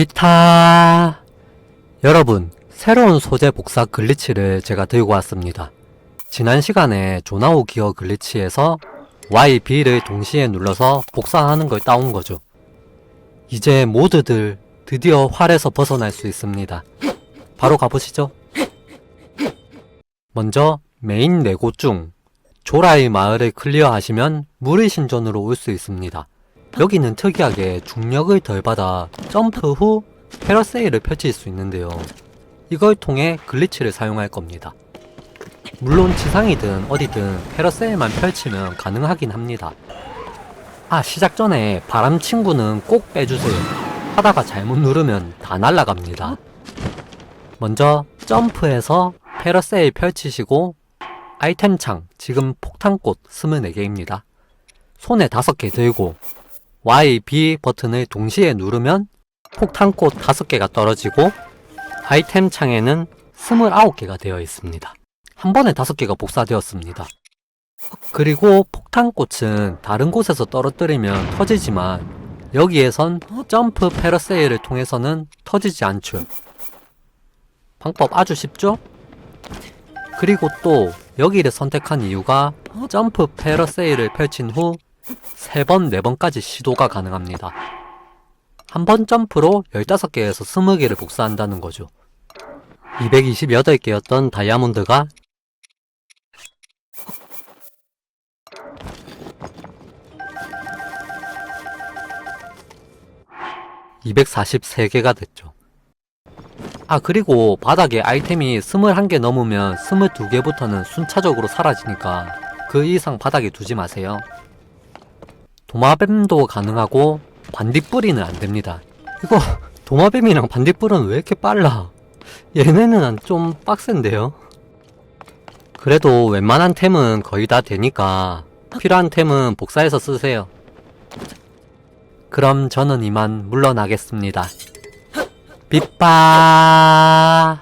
비타. 여러분 새로운 소재 복사 글리치를 제가 들고 왔습니다. 지난 시간에 조나우 기어 글리치에서 Y, B를 동시에 눌러서 복사하는 걸 따온 거죠. 이제 모두들 드디어 활에서 벗어날 수 있습니다. 바로 가보시죠. 먼저 메인 네곳 중 조라의 마을을 클리어하시면 무리 신전으로 올 수 있습니다 여기는 특이하게 중력을 덜 받아 점프 후 패러세일을 펼칠 수 있는데요. 이걸 통해 글리치를 사용할 겁니다. 물론 지상이든 어디든 패러세일만 펼치면 가능하긴 합니다. 아, 시작 전에 바람 친구는 꼭 빼주세요. 하다가 잘못 누르면 다 날아갑니다. 먼저 점프해서 패러세일 펼치시고 아이템 창, 지금 폭탄꽃 24개입니다. 손에 5개 들고 Y, B 버튼을 동시에 누르면 폭탄꽃 5개가 떨어지고 아이템 창에는 29개가 되어 있습니다. 한 번에 5개가 복사되었습니다. 그리고 폭탄꽃은 다른 곳에서 떨어뜨리면 터지지만 여기에선 점프 패러세일을 통해서는 터지지 않죠. 방법 아주 쉽죠? 그리고 또 여기를 선택한 이유가 점프 패러세일을 펼친 후 3번, 4번까지 시도가 가능합니다. 한 번 점프로 15개에서 20개를 복사한다는 거죠. 228개였던 다이아몬드가 243개가 됐죠. 아, 그리고 바닥에 아이템이 21개 넘으면 22개부터는 순차적으로 사라지니까 그 이상 바닥에 두지 마세요. 도마뱀도 가능하고 반딧불이는 안 됩니다. 이거 도마뱀이랑 반딧불은 왜 이렇게 빨라? 얘네는 좀 빡센데요? 그래도 웬만한 템은 거의 다 되니까 필요한 템은 복사해서 쓰세요. 그럼 저는 이만 물러나겠습니다. 빗바